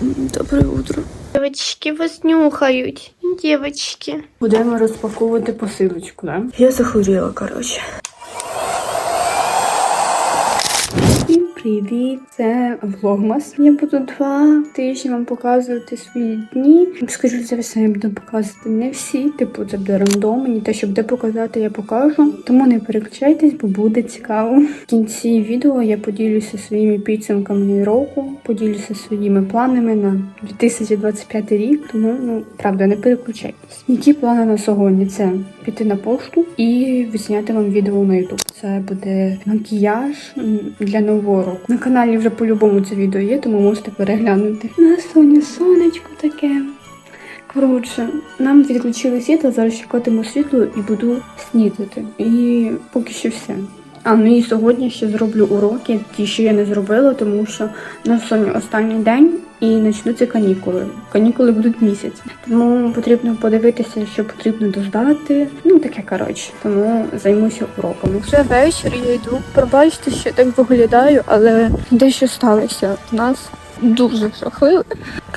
Доброе утро. Девочки вас нюхають. Девочки. Будемо розпаковувати посилочку, да? Я захворіла, коротше. Привіт! Це влогмас. Я буду два тижні вам показувати свої дні. Скажу за все, я буду показувати не всі, типу це буде рандом, те, що буде показати, я покажу. Тому не переключайтесь, бо буде цікаво. В кінці відео я поділюся своїми підсумками року, поділюся своїми планами на 2025 рік. Тому ну правда, не переключайтесь. Які плани на сьогодні? Це піти на пошту і відзняти вам відео на YouTube. Це буде макіяж для нового року. На каналі вже по-любому це відео є, тому можете переглянути. На Соня сонечко таке. Коротше, нам відключили світло, зараз чекатиму світло і буду снідати. І поки що все. А ну і сьогодні ще зроблю уроки, ті, що я не зробила, тому що на сьогодні останній день і почнуться канікули. Канікули будуть місяць. Тому потрібно подивитися, що потрібно дождати. Ну таке коротше. Тому займуся уроками. Вже вечір я йду. Пробачте, що так виглядаю, але дещо сталося в нас. Дуже жахливо.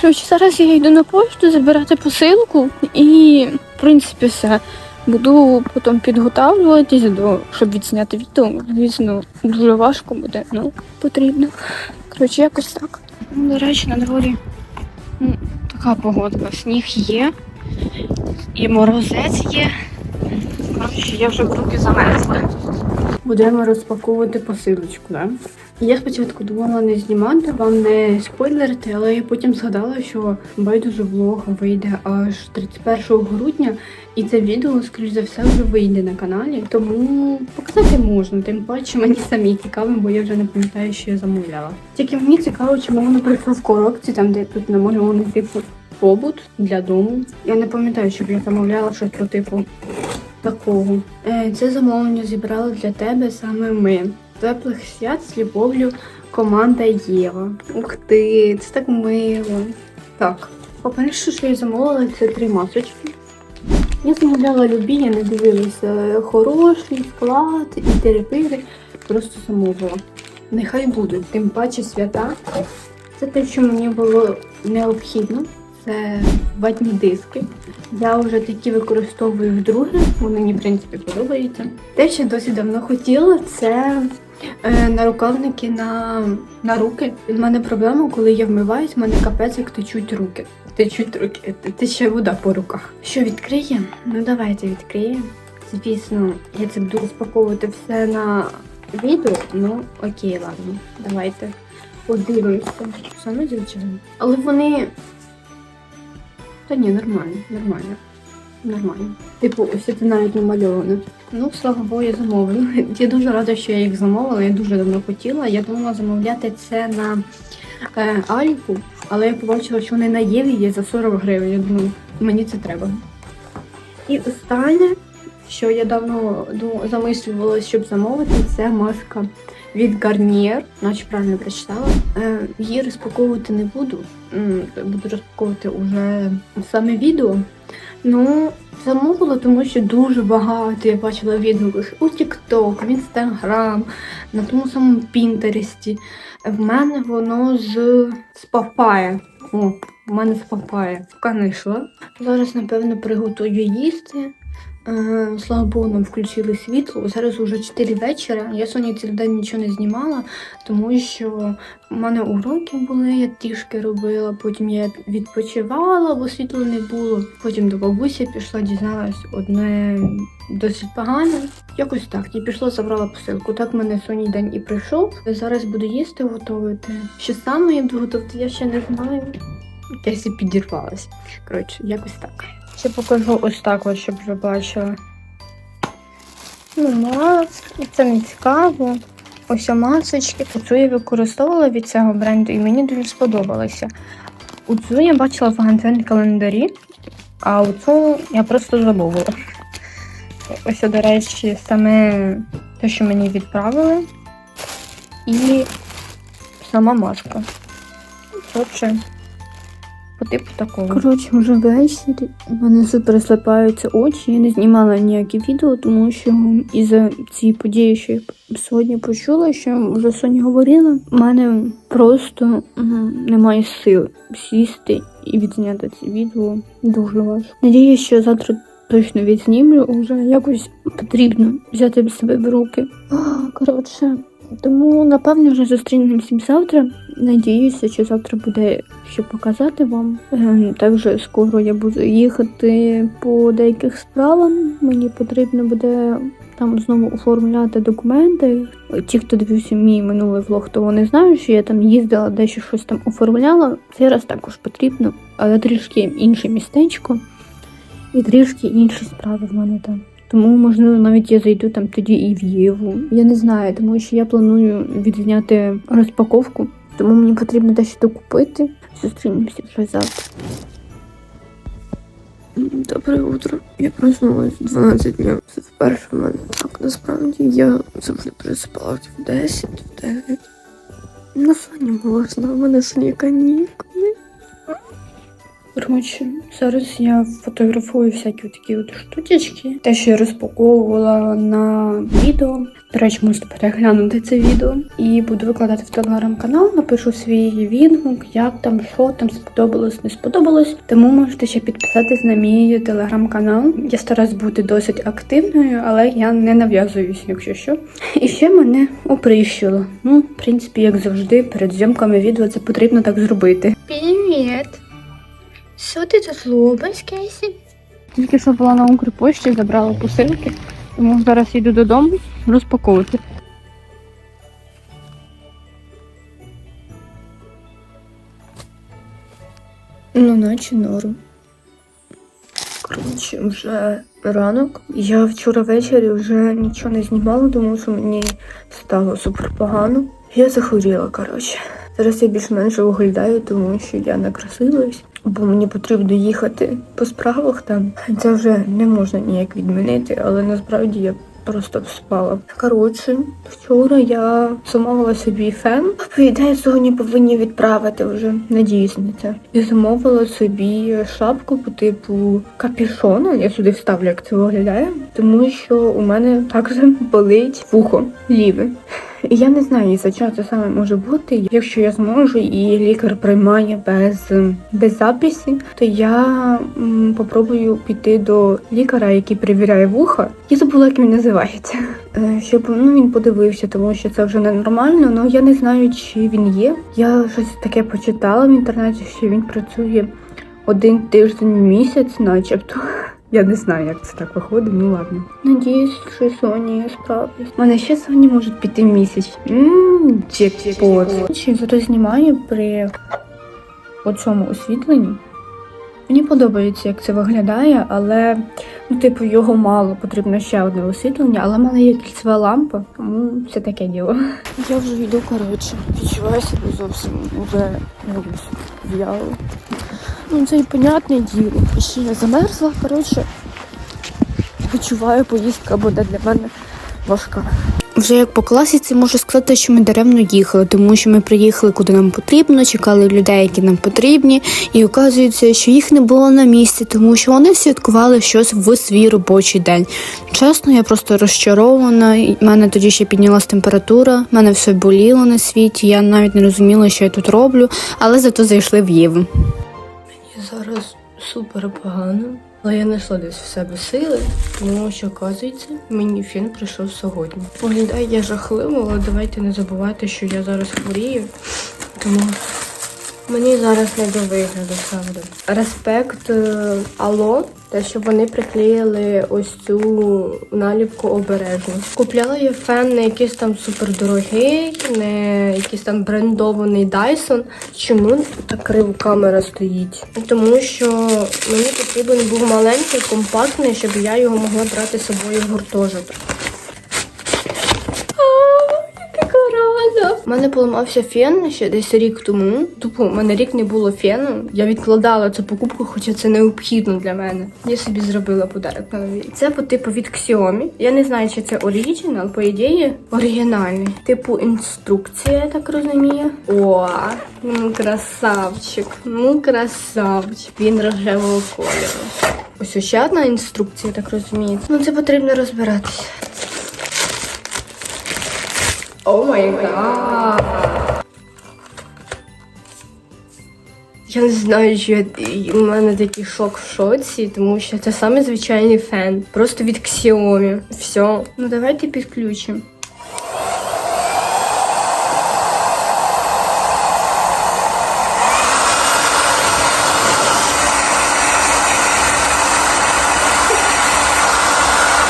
Коротше, зараз я йду на пошту забирати посилку і, в принципі, все. Буду потім підготавлюватись до щоб відзняти відео. Звісно, дуже важко буде, ну потрібно. Коротше, якось так. Ну, До речі, на дворі ну, така погода. Сніг є, і морозець є. Коротше, я вже в руки замерзла. Будемо розпаковувати посилочку, да? Я спочатку думала не знімати, вам не спойлерити, але я потім згадала, що байдуже влог вийде аж 31 грудня, і це відео, скоріш за все, вже вийде на каналі. Тому показати можна, тим паче мені самі цікаво, бо я вже не пам'ятаю, що я замовляла. Тільки мені цікаво, чому воно прийшло в коробці, там де тут намальований типу побут для дому. Я не пам'ятаю, щоб я замовляла щось по типу такого. Е, Це замовлення зібрали для тебе саме ми. Теплих свят з любов'ю команда Єва. Ух ти, це так мило. Так, по-перше, що я замовила, це три масочки. Я замовляла любі, я не дивилася хороший склад і терапевти. Просто замовила. Нехай будуть, тим паче свята. Це те, що мені було необхідно. Це ватні диски. Я вже такі використовую вдруге, вони мені в принципі подобаються. Те, що досі давно хотіла, це е, нарукавники на, на руки. У мене проблема, коли я вмиваюсь, в мене капець як течуть руки. Течуть руки, те- тече вода по руках. Що відкриємо? Ну давайте відкриємо. Звісно, я це буду розпаковувати все на відео. Ну окей, ладно, давайте подивимося. Саме звичайно. Але вони та ні, нормально, нормально. Нормально. Типу, ось це навіть намальовано. Ну, слава Богу, я замовлю. Я дуже рада, що я їх замовила. Я дуже давно хотіла. Я думала замовляти це на е, Альку, але я побачила, що вони на Єві є за 40 гривень. Я думаю, мені це треба. І останнє, що я давно замислювалася, щоб замовити, це маска від Garnier, наче правильно прочитала. Е, її розпаковувати не буду. Буду розпаковувати уже саме відео. Ну, замовила, тому що дуже багато я бачила відгуків у TikTok, в Instagram, на тому самому Пінтересті. В мене воно з, з папая. О, в мене з папая. Поки. Зараз, напевно, приготую їсти. Е, Слава Богу, нам включили світло. Зараз уже 4 вечора. Я сьогодні цілий день нічого не знімала, тому що у мене уроки були, я трішки робила, потім я відпочивала, бо світла не було. Потім до бабусі пішла, дізналась одне досить погане. Якось так. І пішла, забрала посилку. Так в мене сьогодні день і прийшов. Зараз буду їсти, готувати. Що саме я буду готувати, я ще не знаю. Десь і підірвалась. Коротше, якось так. Ще покажу ось так, от, щоб ви бачили. Ну, маски, це не цікаво. Ось масочки. Оцю я використовувала від цього бренду і мені дуже сподобалося. Оцю я бачила в адвент календарі, а оцю я просто замовила. Ось, до речі, саме те, що мені відправили. І сама маска. Коротше, по типу такого. Коротше, вже ввечері. У мене супер слипаються очі. Я не знімала ніякі відео, тому що із-за цієї події, що я сьогодні почула, що вже Соня говорила, в мене просто немає сил сісти і відзняти це відео. Дуже важко. Надіюсь, що завтра точно відзнімлю. Вже якось потрібно взяти себе в руки. Коротше. Тому напевно вже зустрінемося завтра. Надіюся, що завтра буде що показати вам. Ем, Також скоро я буду їхати по деяких справам. Мені потрібно буде там знову оформляти документи. Ті, хто дивився мій минулий влог, то вони знають, що я там їздила, дещо щось там оформляла. Цей раз також потрібно, але трішки інше містечко і трішки інші справи в мене там. Тому, можливо, навіть я зайду там тоді і в Єву. Я не знаю, тому що я планую відзняти розпаковку, тому мені потрібно дещо докупити. Зустрінемося вже завтра. Добре утро. Я проснулась 12 днів. Це вперше в мене. Так, насправді я завжди просипалась в 10, в 9. На соні можна, у мене сьогодні канікули. Коротше, зараз я фотографую всякі такі от штучечки. Те, що я розпаковувала на відео. До речі, можете переглянути це відео. І буду викладати в телеграм-канал, напишу свій відгук, як там, що там сподобалось, не сподобалось. Тому можете ще підписатись на мій телеграм-канал. Я стараюсь бути досить активною, але я не нав'язуюсь, якщо що. І ще мене оприщило. Ну, в принципі, як завжди, перед зйомками відео це потрібно так зробити. Привіт! Що ти тут робиш, Кейсі? Тільки що була на Укрпошті, забрала посилки, тому зараз йду додому розпаковувати. Ну, наче норм. Коротше, вже ранок. Я вчора ввечері вже нічого не знімала, тому що мені стало супер погано. Я захворіла, коротше. Зараз я більш-менш виглядаю, тому що я накрасилась, бо мені потрібно їхати по справах там. Це вже не можна ніяк відмінити, але насправді я просто спала. Коротше, вчора я замовила собі фен. По ідеї, сьогодні повинні відправити вже. Надіюсь на це. І замовила собі шапку по типу капюшону. Я сюди вставлю, як це виглядає, тому що у мене також болить вухо ліве. І я не знаю, за чого це саме може бути. Якщо я зможу і лікар приймає без, без записі, то я м, попробую піти до лікаря, який перевіряє вуха. Я забула, як він називається. Е, Щоб ну, він подивився, тому що це вже ненормально. Ну я не знаю, чи він є. Я щось таке почитала в інтернеті, що він працює один тиждень місяць, начебто. Я не знаю, як це так виходить, ну ладно. Надіюсь, що Соні я справлюсь. У мене ще Соні можуть піти місяць. Ммм, джекпот. Зараз знімаю при оцьому освітленні. Мені подобається, як це виглядає, але ну, типу, його мало, потрібно ще одне освітлення, але в мене є кільцева лампа, тому це таке діло. Я вже йду, коротше, відчуваю себе зовсім вже якось в'яло. Ну, це і понятне діло. Ще я замерзла, коротше, відчуваю, поїздка буде для мене важка. Вже як по класіці можу сказати, що ми даремно їхали, тому що ми приїхали куди нам потрібно, чекали людей, які нам потрібні, і оказується, що їх не було на місці, тому що вони святкували щось в свій робочий день. Чесно, я просто розчарована. і мене тоді ще піднялась температура, в мене все боліло на світі. Я навіть не розуміла, що я тут роблю, але зато зайшли в Єву. Зараз супер погано, але я знайшла десь в себе сили, тому що, оказується, мені фін прийшов сьогодні. Виглядає я жахливо, але давайте не забувати, що я зараз хворію, тому мені зараз не до вигляду, правда. Респект е, Алло, те, що вони приклеїли ось цю наліпку обережно. Купляла я фен не якийсь там супердорогий, не якийсь там брендований Dyson. Чому так криво камера стоїть? Тому що мені потрібен був маленький, компактний, щоб я його могла брати з собою в гуртожиток. Яка рада! У мене поламався фен ще десь рік тому. Тупо у мене рік не було фену. Я відкладала цю покупку, хоча це необхідно для мене. Я собі зробила подарок на новий. рік. Це по типу від Xiaomi. Я не знаю, чи це оригінал, по ідеї оригінальний. Типу інструкція, я так розумію. О, ну красавчик, ну красавчик. Він рожевого кольору. Ось ще одна інструкція, так розумієте. Ну це потрібно розбиратися. О май гад. Я не знаю, я, у мене такий шок в шоці, тому що це саме звичайний фен. Просто від Xiaomi. Все. Ну давайте підключимо.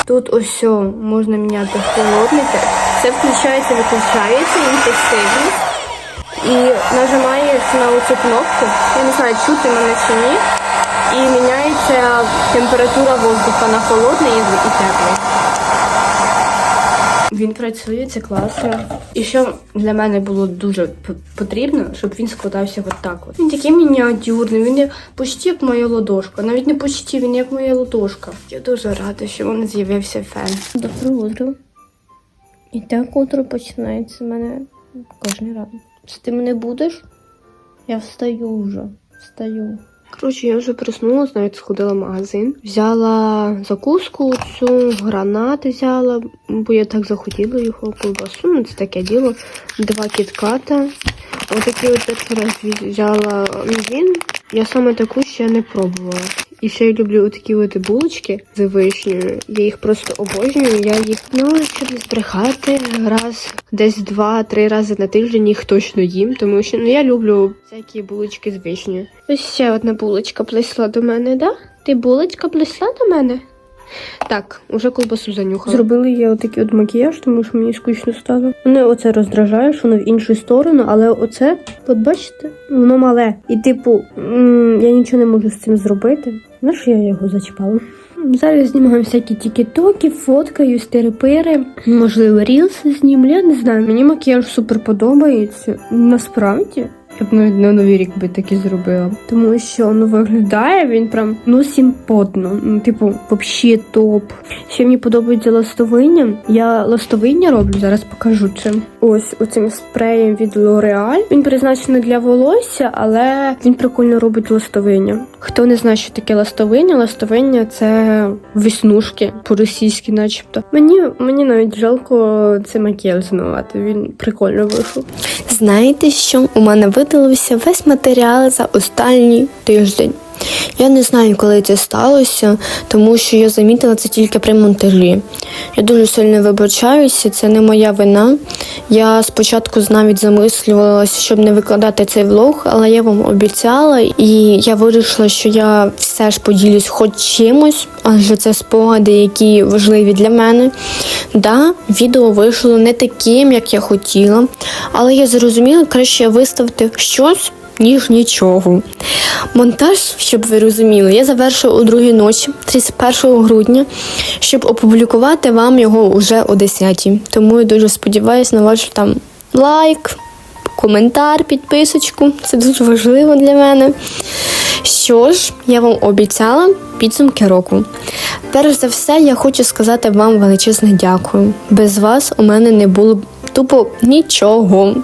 Тут ось все, можна міняти холодники. Це включається, виключається інтенсивність. І нажимаєш на оцю кнопку. Я не знаю, чути мене чи ні. І міняється температура воздуха на холодний і, теплий. Він працює, це класно. І що для мене було дуже потрібно, щоб він складався от так. От. Він такий мініатюрний, він почти як моя ладошка. Навіть не почти, він як моя ладошка. Я дуже рада, що в мене з'явився фен. Добре утро. І так утро починається мене кожен. Чи ти мене будеш? Я встаю вже. Встаю. Коротше, я вже проснулась, навіть сходила в магазин. Взяла закуску, цю гранати взяла, бо я так захотіла його колбасу. Ну, це таке діло. Два кітката. Отакий от перший раз взяла мівін. Я саме таку ще не пробувала. І ще я люблю отакі от булочки з вишнею. Я їх просто обожнюю. Я їх, ну, щоб не збрехати, раз десь два-три рази на тиждень їх точно їм, тому що ну я люблю всякі булочки з вишнею. Ось ще одна булочка плесла до мене, да? Ти булочка плесла до мене? Так, уже колбасу занюхала. Зробили я отакий от макіяж, тому що мені скучно стало. Мене оце роздражає, що воно в іншу сторону, але оце, от бачите, воно мале. І типу, я нічого не можу з цим зробити. На що я його зачіпала? Зараз знімаю всякі тікітоки, фоткаю, стерепири, можливо, рілси знімлю, я не знаю. Мені макіяж супер подобається. Насправді. Я б навіть на новий рік би такі зробила. Тому що ну виглядає він прям ну симпотно. Ну, типу, взагалі топ. Ще мені подобається ластовиння. Я ластовиння роблю, зараз покажу чим. Ось оцим спреєм від L'Oreal. Він призначений для волосся, але він прикольно робить ластовиння. Хто не знає, що таке ластовиння, ластовиння це веснушки по-російськи, начебто. Мені мені навіть жалко це макіяж змивати. Він прикольно вийшов. Знаєте що? У мене видалився весь матеріал за останній тиждень. Я не знаю, коли це сталося, тому що я замітила це тільки при монтажі. Я дуже сильно вибачаюся, це не моя вина. Я спочатку навіть замислювалася, щоб не викладати цей влог, але я вам обіцяла, і я вирішила, що я все ж поділюсь хоч чимось, адже це спогади, які важливі для мене. Да, відео вийшло не таким, як я хотіла, але я зрозуміла, краще виставити щось. Ніж нічого. Монтаж, щоб ви розуміли, я завершила у другій ночі, 31 грудня, щоб опублікувати вам його уже о 10 Тому я дуже сподіваюся на ваш там лайк, коментар, підписочку. Це дуже важливо для мене. Що ж, я вам обіцяла підсумки року. Перш за все, я хочу сказати вам величезне дякую. Без вас у мене не було б тупо нічого.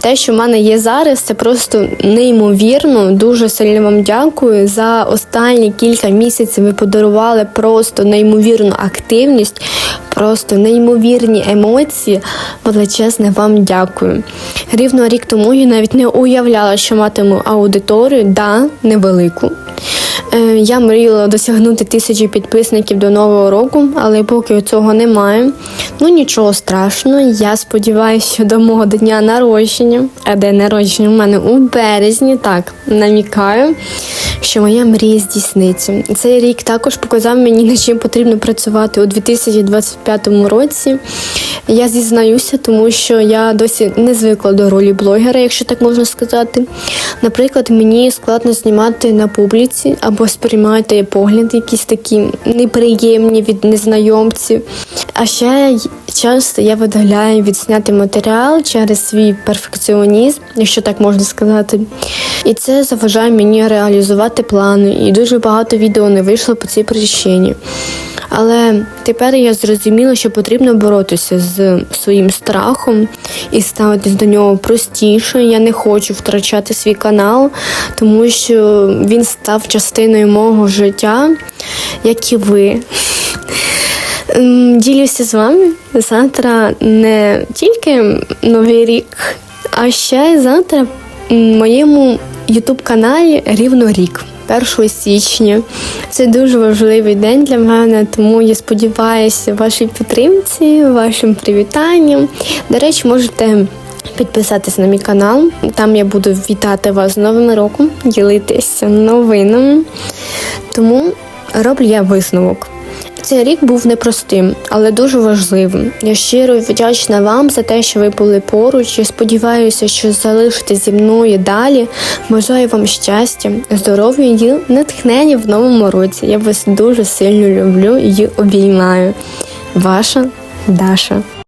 Те, що в мене є зараз, це просто неймовірно. Дуже сильно вам дякую. За останні кілька місяців ви подарували просто неймовірну активність, просто неймовірні емоції. Величезне вам дякую. Рівно рік тому я навіть не уявляла, що матиму аудиторію, да, невелику. Е, Я мріяла досягнути тисячі підписників до нового року, але поки цього немає. Ну нічого страшного. Я сподіваюся, що до мого дня народження, а день народження у мене у березні, так намікаю, що моя мрія здійсниться. Цей рік також показав мені, над чим потрібно працювати у 2025 році. Я зізнаюся, тому що я досі не звикла до ролі блогера, якщо так можна сказати. Наприклад, мені складно знімати на публіці або сприймати погляди якісь такі неприємні від незнайомців. А ще часто я видаляю відсняти матеріал через свій перфекціонізм, якщо так можна сказати. І це заважає мені реалізувати плани, і дуже багато відео не вийшло по цій причині. Але тепер я зрозуміла, що потрібно боротися з своїм страхом і ставитись до нього простіше. Я не хочу втрачати свій канал, тому що він став частиною мого життя, як і ви. Ем, Ділюся з вами завтра не тільки Новий рік, а ще завтра м, моєму ютуб каналі рівно рік. 1 січня. Це дуже важливий день для мене, тому я сподіваюся вашій підтримці, вашим привітанням. До речі, можете підписатись на мій канал. Там я буду вітати вас з Новим роком, ділитися новинами. Тому роблю я висновок. Цей рік був непростим, але дуже важливим. Я щиро вдячна вам за те, що ви були поруч. Я сподіваюся, що залишитесь зі мною далі. Бажаю вам щастя, здоров'я і натхнення в новому році. Я вас дуже сильно люблю і обіймаю. Ваша Даша.